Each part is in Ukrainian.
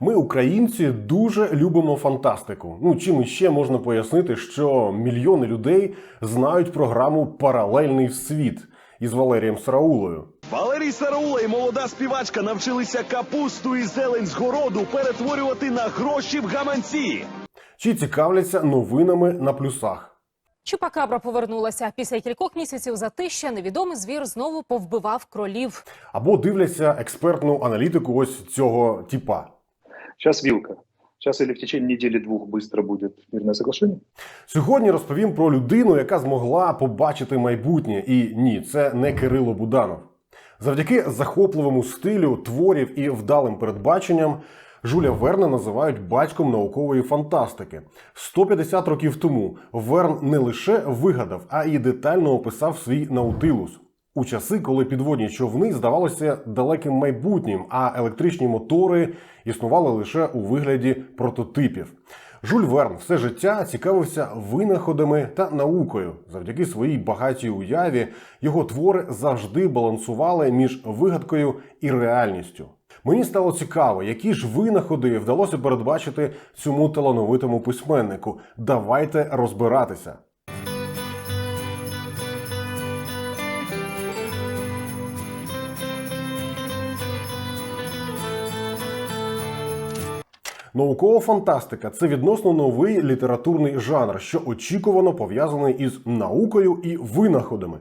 Ми, українці, дуже любимо фантастику. Ну чим іще можна пояснити, що мільйони людей знають програму Паралельний світ із Валерієм Сараулою. Валерій Сараула і молода співачка навчилися капусту і зелень з городу перетворювати на гроші в гаманці. Чи цікавляться новинами на плюсах? Чупакабра повернулася. Після кількох місяців затища невідомий звір знову повбивав кролів. Або дивляться експертну аналітику ось цього типа. Сейчас вилка. Сейчас или в течение недели-двух быстро будет мирное соглашение. Сьогодні розповім про людину, яка змогла побачити майбутнє. І ні, це не Кирило Буданов. Завдяки захопливому стилю творів і вдалим передбаченням Жуля Верна називають батьком наукової фантастики. 150 років тому Верн не лише вигадав, а й детально описав свій наутилус. У часи, коли підводні човни здавалося далеким майбутнім, а електричні мотори існували лише у вигляді прототипів. Жюль Верн все життя цікавився винаходами та наукою. Завдяки своїй багатій уяві його твори завжди балансували між вигадкою і реальністю. Мені стало цікаво, які ж винаходи вдалося передбачити цьому талановитому письменнику. Давайте розбиратися. Наукова фантастика це відносно новий літературний жанр, що очікувано пов'язаний із наукою і винаходами.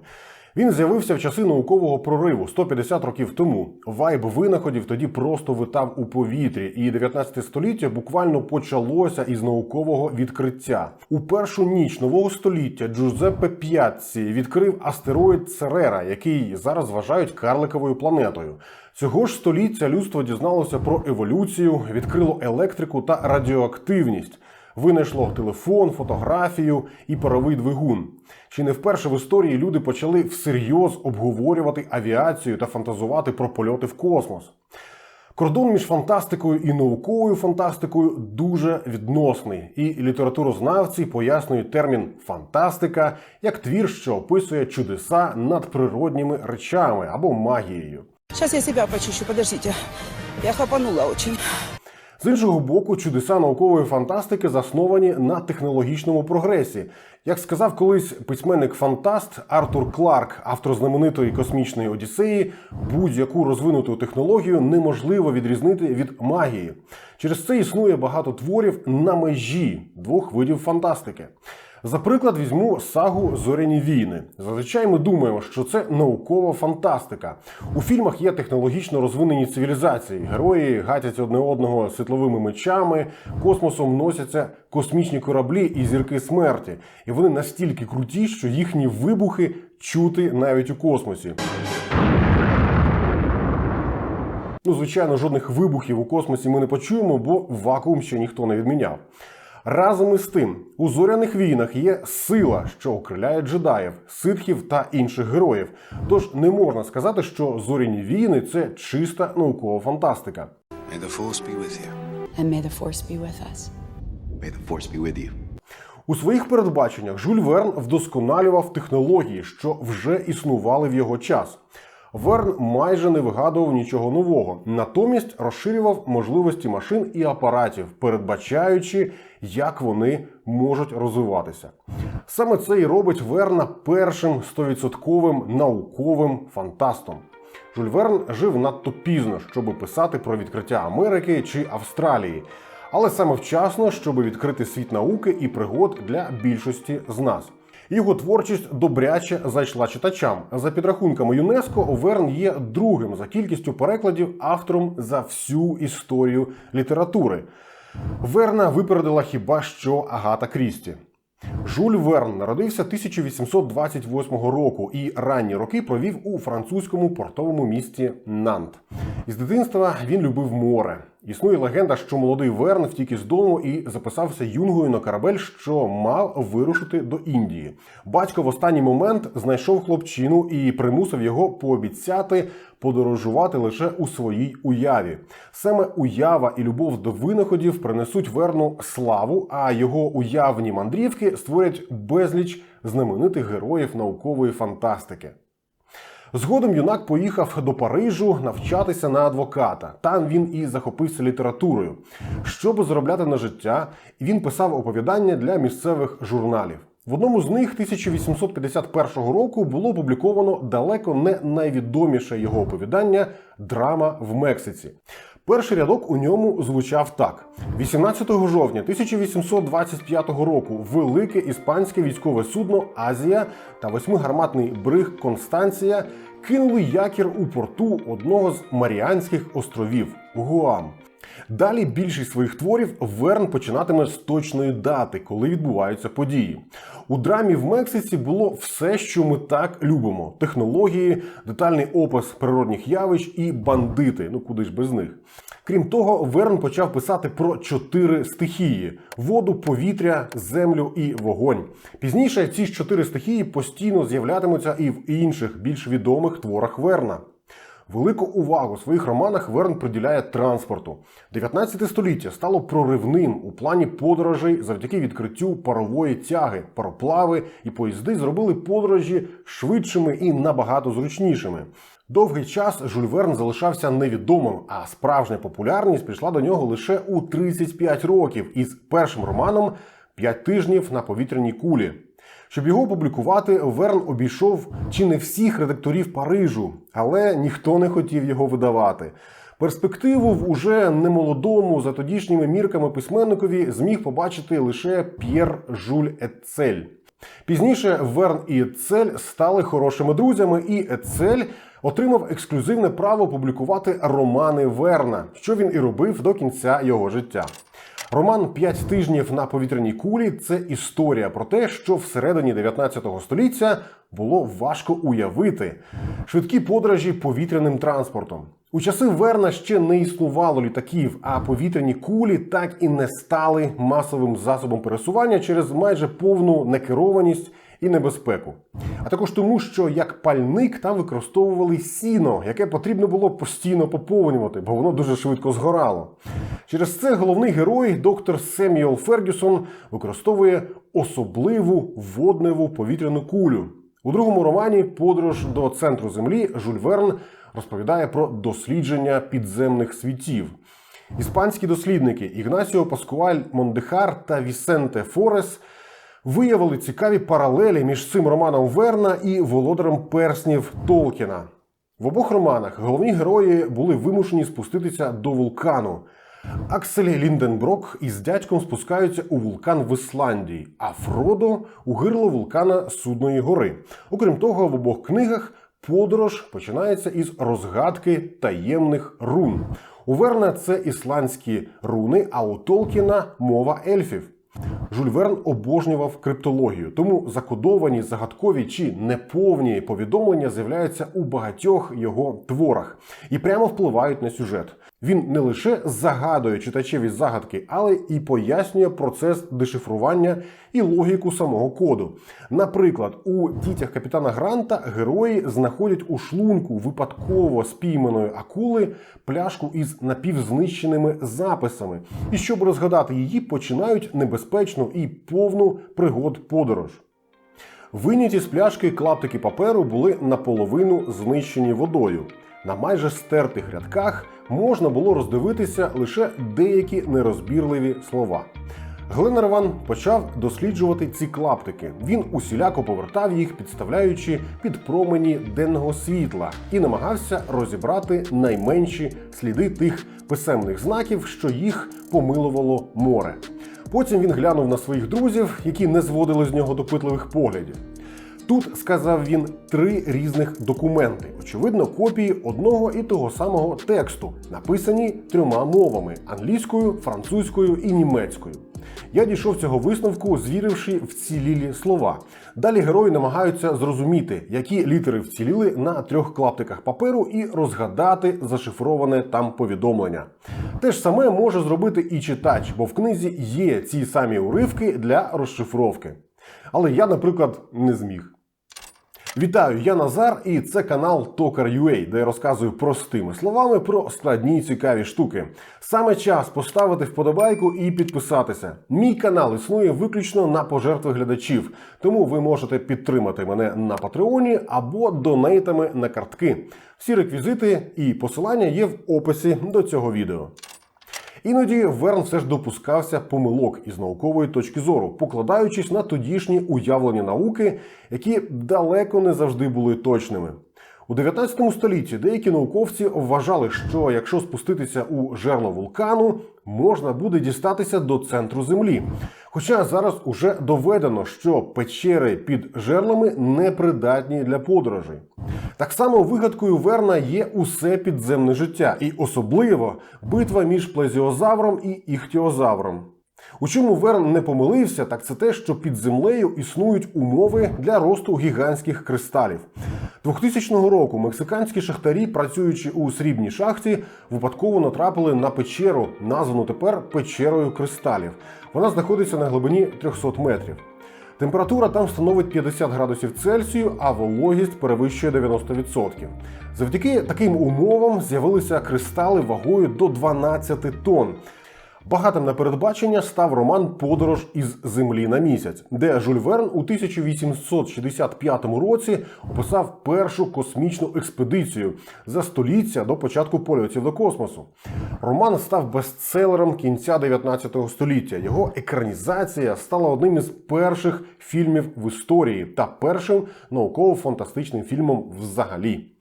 Він з'явився в часи наукового прориву 150 років тому. Вайб винаходів тоді просто витав у повітрі, і 19 століття буквально почалося із наукового відкриття. У першу ніч нового століття Джузеппе П'ятці відкрив астероїд Церера, який зараз вважають карликовою планетою. Цього ж століття людство дізналося про еволюцію, відкрило електрику та радіоактивність. Винайшло телефон, фотографію і паровий двигун. Чи не вперше в історії люди почали всерйоз обговорювати авіацію та фантазувати про польоти в космос? Кордон між фантастикою і науковою фантастикою дуже відносний, і літературознавці пояснюють термін фантастика як твір, що описує чудеса над природніми речами або магією. Сейчас я себя почищу, подождите. Я хапанула очень. З іншого боку, чудеса наукової фантастики засновані на технологічному прогресі. Як сказав колись письменник-фантаст Артур Кларк, автор знаменитої космічної Одіссеї, будь-яку розвинуту технологію неможливо відрізнити від магії. Через це існує багато творів на межі двох видів фантастики. За приклад візьму сагу Зоряні війни. Зазвичай ми думаємо, що це наукова фантастика. У фільмах є технологічно розвинені цивілізації. Герої гатять одне одного світловими мечами, космосом носяться космічні кораблі і зірки смерті. І вони настільки круті, що їхні вибухи чути навіть у космосі. Ну, звичайно, жодних вибухів у космосі ми не почуємо, бо вакуум ще ніхто не відміняв. Разом із тим, у зоряних війнах є сила, що окриляє джедаїв, ситхів та інших героїв. Тож не можна сказати, що зоряні війни це чиста наукова фантастика. May the force be with you. And may the force be with us. May the force be with you. У своїх передбаченнях Жюль Верн вдосконалював технології, що вже існували в його час. Верн майже не вигадував нічого нового, натомість розширював можливості машин і апаратів, передбачаючи, як вони можуть розвиватися. Саме це і робить Верна першим стовідсотковим науковим фантастом. Жюль Верн жив надто пізно, щоб писати про відкриття Америки чи Австралії, але саме вчасно, щоб відкрити світ науки і пригод для більшості з нас. Його творчість добряче зайшла читачам. За підрахунками ЮНЕСКО, Верн є другим за кількістю перекладів автором за всю історію літератури. Верна випередила хіба що Агата Крісті. Жюль Верн народився 1828 року і ранні роки провів у французькому портовому місті Нант. Із дитинства він любив море. Існує легенда, що молодий Верн втік із дому і записався юнгою на корабель, що мав вирушити до Індії. Батько в останній момент знайшов хлопчину і примусив його пообіцяти подорожувати лише у своїй уяві. Саме уява і любов до винаходів принесуть Верну славу, а його уявні мандрівки створять безліч знаменитих героїв наукової фантастики. Згодом юнак поїхав до Парижу навчатися на адвоката. Там він і захопився літературою. Щоб заробляти на життя, він писав оповідання для місцевих журналів. В одному з них 1851 року було опубліковано далеко не найвідоміше його оповідання Драма в Мексиці. Перший рядок у ньому звучав так: 18 жовтня 1825 року велике іспанське військове судно Азія та восьмигарматний бриг Констанція кинули якір у порту одного з Маріанських островів Гуам. Далі більшість своїх творів Верн починатиме з точної дати, коли відбуваються події. У драмі в Мексиці було все, що ми так любимо: технології, детальний опис природних явищ і бандити. Ну куди ж без них. Крім того, Верн почав писати про чотири стихії: воду, повітря, землю і вогонь. Пізніше ці ж чотири стихії постійно з'являтимуться і в інших більш відомих творах Верна. Велику увагу у своїх романах Верн приділяє транспорту. 19 століття стало проривним у плані подорожей завдяки відкриттю парової тяги. Пароплави і поїзди зробили подорожі швидшими і набагато зручнішими. Довгий час Жюль Верн залишався невідомим, а справжня популярність прийшла до нього лише у 35 років із першим романом «П'ять тижнів на повітряній кулі. Щоб його опублікувати, Верн обійшов чи не всіх редакторів Парижу, але ніхто не хотів його видавати. Перспективу в уже немолодому за тодішніми мірками письменникові зміг побачити лише П'єр Жуль Ецель. Пізніше Верн і Ецель стали хорошими друзями, і Ецель отримав ексклюзивне право публікувати романи Верна, що він і робив до кінця його життя. Роман П'ять тижнів на повітряній кулі це історія про те, що всередині 19 століття було важко уявити швидкі подорожі повітряним транспортом. У часи Верна ще не існувало літаків, а повітряні кулі так і не стали масовим засобом пересування через майже повну некерованість і небезпеку. А також тому, що як пальник там використовували сіно, яке потрібно було постійно поповнювати, бо воно дуже швидко згорало. Через це головний герой, доктор Семюел Фергюсон, використовує особливу водневу повітряну кулю. У другому романі Подорож до центру землі Жюль Верн розповідає про дослідження підземних світів. Іспанські дослідники Ігнасіо Паскуаль Мондехар та Вісенте Форес виявили цікаві паралелі між цим романом Верна і володарем перснів Толкіна. В обох романах головні герої були вимушені спуститися до вулкану. Аксель Лінденброк із дядьком спускаються у вулкан в Ісландії, а Фродо у гирло вулкана Судної гори. Окрім того, в обох книгах подорож починається із розгадки таємних рун. У Верна це ісландські руни, а у Толкіна мова ельфів. Жюль Верн обожнював криптологію, тому закодовані, загадкові чи неповні повідомлення з'являються у багатьох його творах і прямо впливають на сюжет. Він не лише загадує читачеві загадки, але і пояснює процес дешифрування і логіку самого коду. Наприклад, у дітях капітана Гранта герої знаходять у шлунку випадково спійманої акули пляшку із напівзнищеними записами, і щоб розгадати її, починають небезпечну і повну пригод подорож. Виняті з пляшки клаптики паперу були наполовину знищені водою. На майже стертих рядках можна було роздивитися лише деякі нерозбірливі слова. Гленнерван почав досліджувати ці клаптики. Він усіляко повертав їх, підставляючи під промені денного світла, і намагався розібрати найменші сліди тих писемних знаків, що їх помилувало море. Потім він глянув на своїх друзів, які не зводили з нього допитливих поглядів. Тут сказав він три різних документи, очевидно, копії одного і того самого тексту, написані трьома мовами: англійською, французькою і німецькою. Я дійшов цього висновку, звіривши вцілілі слова. Далі герої намагаються зрозуміти, які літери вціліли на трьох клаптиках паперу, і розгадати зашифроване там повідомлення. Те ж саме може зробити і читач, бо в книзі є ці самі уривки для розшифровки. Але я, наприклад, не зміг. Вітаю, я Назар, і це канал Токар.ua, де я розказую простими словами про складні й цікаві штуки. Саме час поставити вподобайку і підписатися. Мій канал існує виключно на пожертви глядачів, тому ви можете підтримати мене на Патреоні або донейтами на картки. Всі реквізити і посилання є в описі до цього відео. Іноді Верн все ж допускався помилок із наукової точки зору, покладаючись на тодішні уявлення науки, які далеко не завжди були точними. У 19 столітті деякі науковці вважали, що якщо спуститися у жерло вулкану, можна буде дістатися до центру землі. Хоча зараз уже доведено, що печери під жерлами непридатні для подорожей. Так само вигадкою Верна є усе підземне життя, і особливо битва між плезіозавром і іхтіозавром. У чому Верн не помилився, так це те, що під землею існують умови для росту гігантських кристалів. 2000 року мексиканські шахтарі, працюючи у срібній шахті, випадково натрапили на печеру, названу тепер печерою кристалів. Вона знаходиться на глибині 300 метрів. Температура там становить 50 градусів Цельсію, а вологість перевищує 90%. Завдяки таким умовам з'явилися кристали вагою до 12 тонн. Багатим на передбачення став роман Подорож із землі на місяць, де Жюль Верн у 1865 році описав першу космічну експедицію за століття до початку польотів до космосу. Роман став бестселером кінця 19 століття. Його екранізація стала одним із перших фільмів в історії та першим науково-фантастичним фільмом взагалі.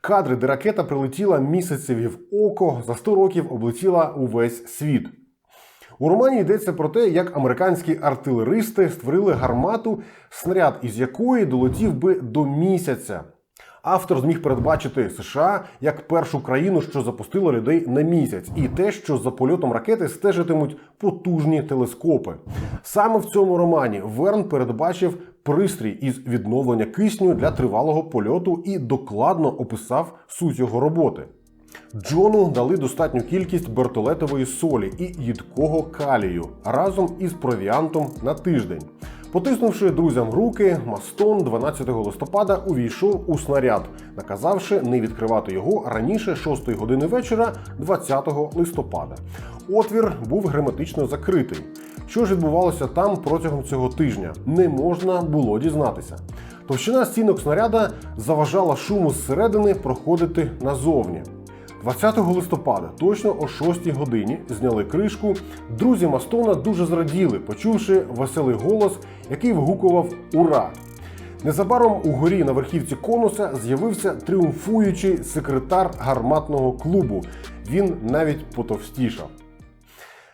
Кадри, де ракета прилетіла місяцеві в око, за 100 років облетіла увесь світ. У романі йдеться про те, як американські артилеристи створили гармату, снаряд із якої долетів би до місяця. Автор зміг передбачити США як першу країну, що запустила людей на місяць, і те, що за польотом ракети стежитимуть потужні телескопи. Саме в цьому романі Верн передбачив пристрій із відновлення кисню для тривалого польоту і докладно описав суть його роботи. Джону дали достатню кількість бертолетової солі і їдкого калію разом із провіантом на тиждень. Потиснувши друзям руки, Мастон 12 листопада увійшов у снаряд, наказавши не відкривати його раніше 6 години вечора 20 листопада. Отвір був герметично закритий. Що ж відбувалося там протягом цього тижня, не можна було дізнатися. Товщина стінок снаряда заважала шуму зсередини проходити назовні. 20 листопада, точно о 6 годині, зняли кришку. Друзі Мастона дуже зраділи, почувши веселий голос, який вигукував Ура! Незабаром угорі на верхівці конуса з'явився тріумфуючий секретар гарматного клубу. Він навіть потовстішав.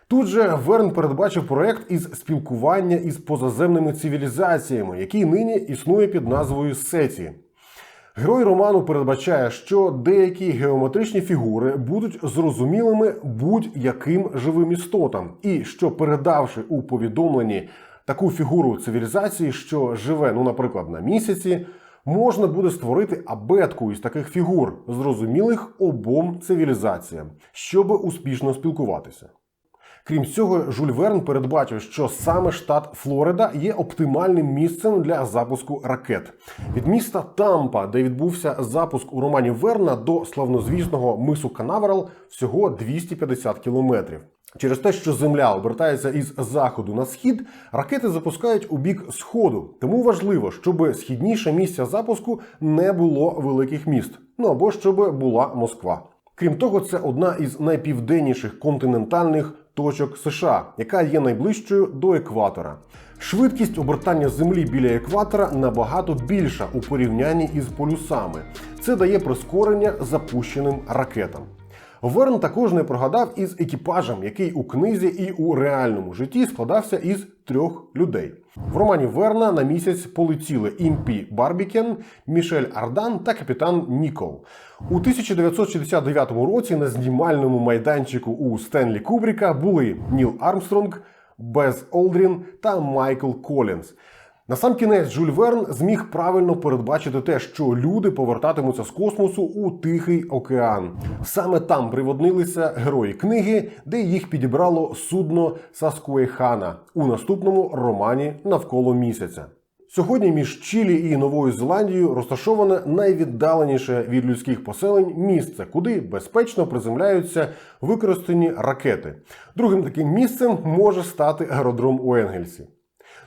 Тут же Верн передбачив проект із спілкування із позаземними цивілізаціями, який нині існує під назвою Сеті. Герой роману передбачає, що деякі геометричні фігури будуть зрозумілими будь-яким живим істотам, і що передавши у повідомленні таку фігуру цивілізації, що живе, ну, наприклад, на місяці, можна буде створити абетку із таких фігур, зрозумілих обом цивілізаціям, щоб успішно спілкуватися. Крім цього, Жюль Верн передбачив, що саме штат Флорида є оптимальним місцем для запуску ракет. Від міста Тампа, де відбувся запуск у романі Верна, до славнозвісного мису Канаверал всього 250 кілометрів. Через те, що Земля обертається із заходу на схід, ракети запускають у бік сходу. Тому важливо, щоб східніше місця запуску не було великих міст, ну або щоб була Москва. Крім того, це одна із найпівденніших континентальних точок США, яка є найближчою до екватора. Швидкість обертання землі біля екватора набагато більша у порівнянні із полюсами. Це дає прискорення запущеним ракетам. Верн також не прогадав із екіпажем, який у книзі і у реальному житті складався із трьох людей. В романі Верна на місяць полетіли Імпі Барбікен, Мішель Ардан та капітан Нікол. У 1969 році на знімальному майданчику у Стенлі Кубріка були Ніл Армстронг, Без Олдрін та Майкл Колінс. Насамкінець Жюль Верн зміг правильно передбачити те, що люди повертатимуться з космосу у Тихий океан. Саме там приводнилися герої книги, де їх підібрало судно Саскуейхана у наступному романі Навколо місяця. Сьогодні між Чилі і Новою Зеландією розташоване найвіддаленіше від людських поселень місце, куди безпечно приземляються використані ракети. Другим таким місцем може стати аеродром у Енгельсі.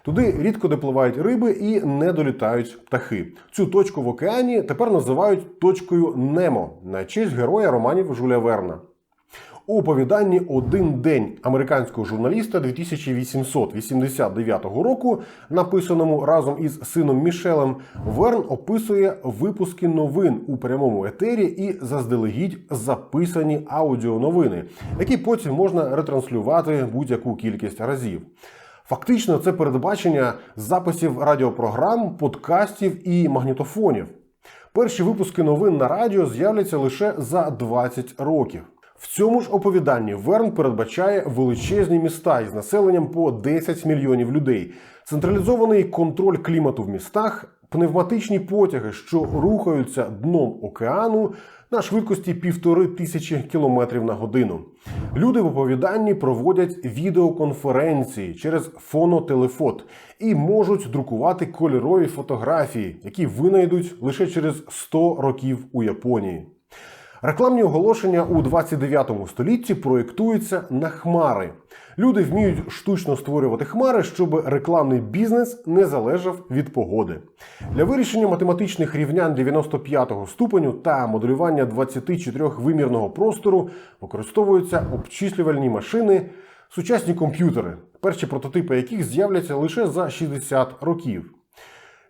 Туди рідко допливають риби і не долітають птахи. Цю точку в океані тепер називають точкою Немо на честь героя романів Жуля Верна. У оповіданні Один день американського журналіста 2889 року, написаному разом із сином Мішелем, Верн описує випуски новин у прямому етері і заздалегідь записані аудіоновини, які потім можна ретранслювати будь-яку кількість разів. Фактично, це передбачення записів радіопрограм, подкастів і магнітофонів. Перші випуски новин на радіо з'являться лише за 20 років. В цьому ж оповіданні Верн передбачає величезні міста із населенням по 10 мільйонів людей, централізований контроль клімату в містах, пневматичні потяги, що рухаються дном океану на швидкості півтори тисячі кілометрів на годину. Люди в оповіданні проводять відеоконференції через фонотелефот і можуть друкувати кольорові фотографії, які винайдуть лише через 100 років у Японії. Рекламні оголошення у 29 столітті проєктуються на хмари. Люди вміють штучно створювати хмари, щоб рекламний бізнес не залежав від погоди. Для вирішення математичних рівнянь 95-го ступеню та моделювання 24-вимірного простору використовуються обчислювальні машини, сучасні комп'ютери, перші прототипи яких з'являться лише за 60 років.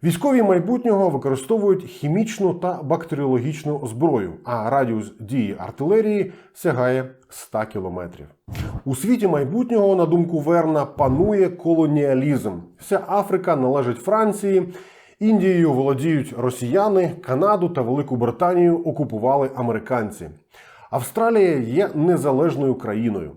Військові майбутнього використовують хімічну та бактеріологічну зброю, а радіус дії артилерії сягає 100 кілометрів. У світі майбутнього, на думку Верна, панує колоніалізм. Вся Африка належить Франції. Індією володіють росіяни, Канаду та Велику Британію окупували американці. Австралія є незалежною країною.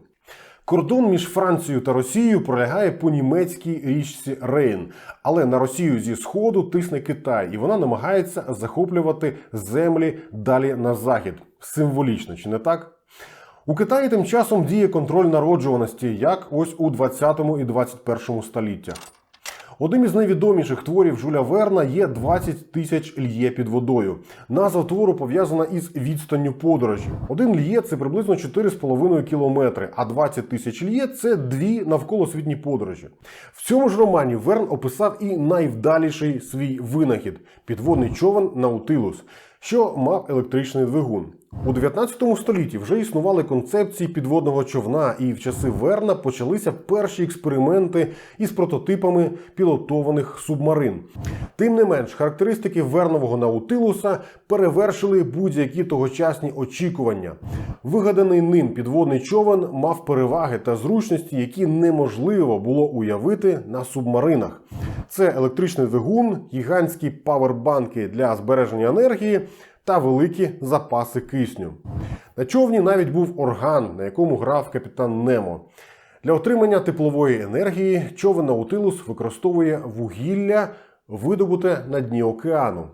Кордон між Францією та Росією пролягає по німецькій річці Рейн, але на Росію зі сходу тисне Китай, і вона намагається захоплювати землі далі на захід. Символічно, чи не так? У Китаї тим часом діє контроль народжуваності, як ось у 20 і 21 століттях. Одним із найвідоміших творів Жуля Верна є 20 тисяч льє під водою. Назва твору пов'язана із відстанню подорожі. Один льє це приблизно 4,5 кілометри, а 20 тисяч льє це дві навколосвітні подорожі. В цьому ж романі Верн описав і найвдаліший свій винахід підводний човен Наутилус, що мав електричний двигун. У 19 столітті вже існували концепції підводного човна, і в часи Верна почалися перші експерименти із прототипами пілотованих субмарин. Тим не менш, характеристики Вернового Наутилуса перевершили будь-які тогочасні очікування. Вигаданий ним підводний човен мав переваги та зручності, які неможливо було уявити на субмаринах. Це електричний двигун, гігантські павербанки для збереження енергії та великі запаси кисню. На човні навіть був орган, на якому грав капітан Немо. Для отримання теплової енергії човен Наутилус використовує вугілля, видобуте на дні океану.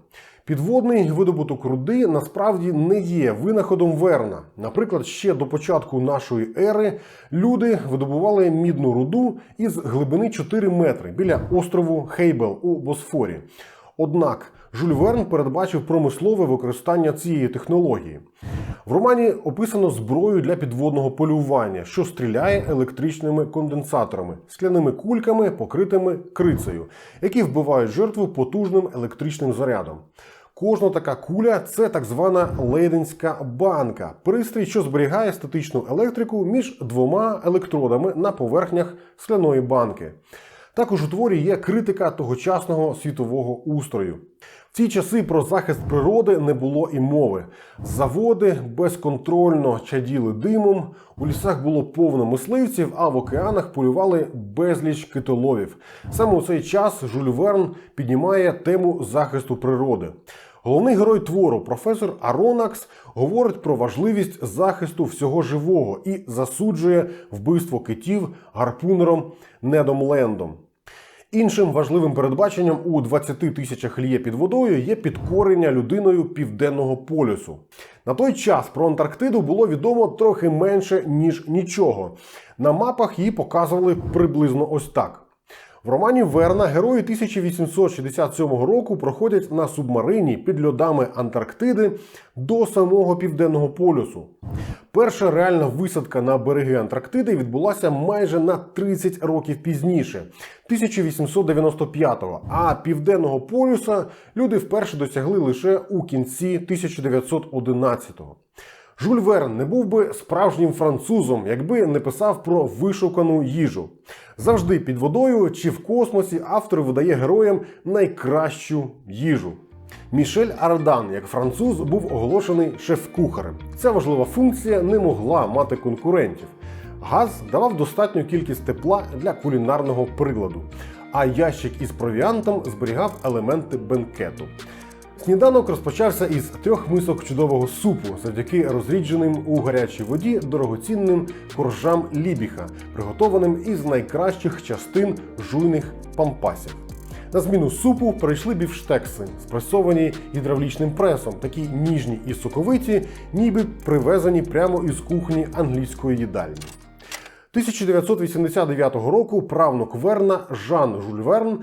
Підводний видобуток руди насправді не є винаходом Верна. Наприклад, ще до початку нашої ери люди видобували мідну руду із глибини 4 метри біля острову Хейбел у Босфорі. Однак Жюль Верн передбачив промислове використання цієї технології. В романі описано зброю для підводного полювання, що стріляє електричними конденсаторами, скляними кульками, покритими крицею, які вбивають жертву потужним електричним зарядом. Кожна така куля це так звана лейденська банка, пристрій, що зберігає статичну електрику між двома електродами на поверхнях скляної банки. Також у творі є критика тогочасного світового устрою. В ті часи про захист природи не було і мови. Заводи безконтрольно чаділи димом, у лісах було повно мисливців, а в океанах полювали безліч китоловів. Саме у цей час Жюль Верн піднімає тему захисту природи. Головний герой твору, професор Аронакс, говорить про важливість захисту всього живого і засуджує вбивство китів гарпунером Недом Лендом. Іншим важливим передбаченням у 20 тисячах лє під водою є підкорення людиною південного полюсу. На той час про Антарктиду було відомо трохи менше ніж нічого. На мапах її показували приблизно ось так. В романі Верна герої 1867 року проходять на субмарині під льодами Антарктиди до самого південного полюсу. Перша реальна висадка на береги Антарктиди відбулася майже на 30 років пізніше, 1895-го. А південного полюса люди вперше досягли лише у кінці 1911-го. Жюль Верн не був би справжнім французом, якби не писав про вишукану їжу. Завжди під водою чи в космосі автор видає героям найкращу їжу. Мішель Ардан, як француз, був оголошений шеф-кухарем. Ця важлива функція не могла мати конкурентів. Газ давав достатню кількість тепла для кулінарного приладу, а ящик із провіантом зберігав елементи бенкету. Сніданок розпочався із трьох мисок чудового супу завдяки розрідженим у гарячій воді дорогоцінним коржам лібіха, приготованим із найкращих частин жуйних пампасів. На зміну супу прийшли бівштекси, спресовані гідравлічним пресом, такі ніжні і соковиті, ніби привезені прямо із кухні англійської їдальні. 1989 року правнук Верна Жан Жюль Верн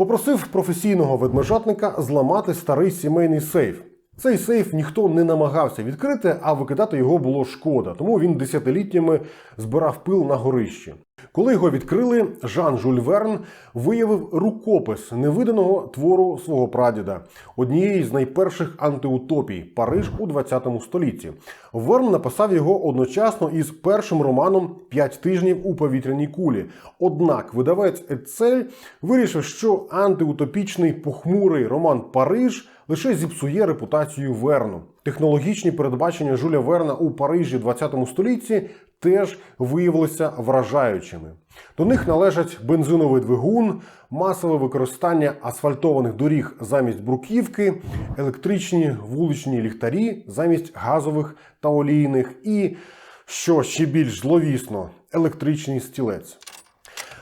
попросив професійного ведмежатника зламати старий сімейний сейф. Цей сейф ніхто не намагався відкрити, а викидати його було шкода, тому він десятиліттями збирав пил на горищі. Коли його відкрили, Жан Жюль Верн виявив рукопис невиданого твору свого прадіда, однієї з найперших антиутопій Париж у 20 столітті. Верн написав його одночасно із першим романом П'ять тижнів у повітряній кулі. Однак видавець Ецель вирішив, що антиутопічний похмурий роман Париж лише зіпсує репутацію Верну. Технологічні передбачення Жуля Верна у Парижі 20 столітті теж виявилися вражаючими. До них належать бензиновий двигун, масове використання асфальтованих доріг замість бруківки, електричні вуличні ліхтарі замість газових та олійних, і, що ще більш зловісно, електричний стілець.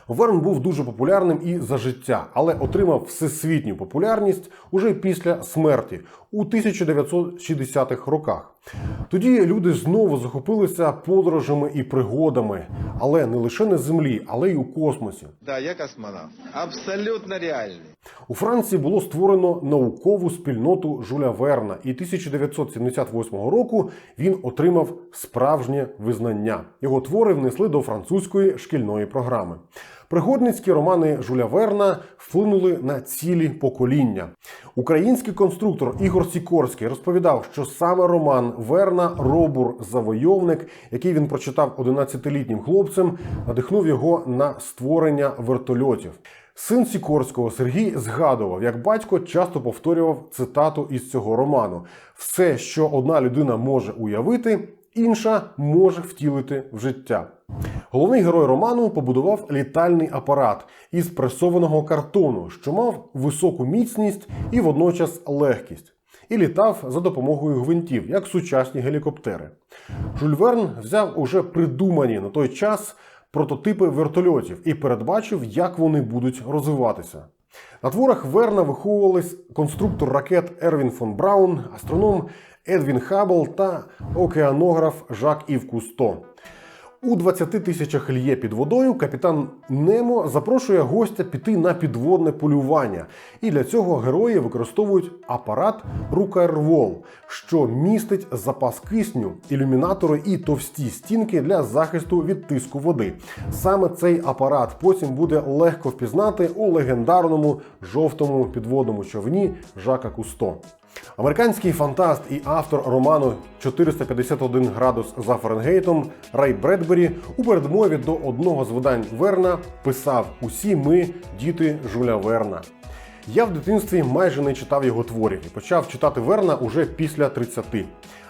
Верн був дуже популярним і за життя, але отримав всесвітню популярність уже після смерті у 1960-х роках. Тоді люди знову захопилися подорожами і пригодами, але не лише на землі, але й у космосі. Да, я космонавт. Абсолютно реальний. У Франції було створено наукову спільноту Жуля Верна, і 1978 року він отримав справжнє визнання. Його твори внесли до французької шкільної програми. Пригодницькі романи Жуля Верна вплинули на цілі покоління. Український конструктор Ігор Сікорський розповідав, що саме роман Верна Робур Завойовник, який він прочитав 11-літнім хлопцем, надихнув його на створення вертольотів. Син Сікорського Сергій згадував, як батько часто повторював цитату із цього роману: все, що одна людина може уявити, інша може втілити в життя. Головний герой роману побудував літальний апарат із пресованого картону, що мав високу міцність і водночас легкість, і літав за допомогою гвинтів, як сучасні гелікоптери. Жюль Верн взяв уже придумані на той час прототипи вертольотів і передбачив, як вони будуть розвиватися. На творах Верна виховувались конструктор ракет Ервін фон Браун, астроном Едвін Хаббл та океанограф Жак Ів Кусто. У 20 тисячах льє під водою капітан Немо запрошує гостя піти на підводне полювання. І для цього герої використовують апарат Рукайрвол, що містить запас кисню, ілюмінатори і товсті стінки для захисту від тиску води. Саме цей апарат потім буде легко впізнати у легендарному жовтому підводному човні Жака Кусто. Американський фантаст і автор роману 451 градус за Фаренгейтом Рай Бредбері у передмові до одного з видань Верна писав: Усі ми діти Жуля Верна. Я в дитинстві майже не читав його творів і почав читати Верна уже після 30.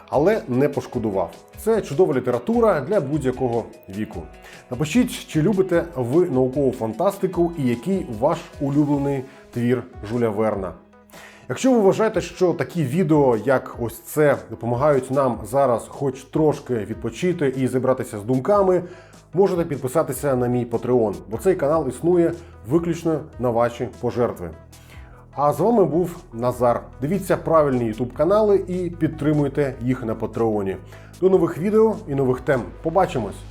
Але не пошкодував. Це чудова література для будь-якого віку. Напишіть, чи любите ви наукову фантастику і який ваш улюблений твір Жуля Верна. Якщо ви вважаєте, що такі відео, як ось це, допомагають нам зараз хоч трошки відпочити і зібратися з думками, можете підписатися на мій Patreon, бо цей канал існує виключно на ваші пожертви. А з вами був Назар. Дивіться правильні YouTube канали і підтримуйте їх на Патреоні. До нових відео і нових тем. Побачимось!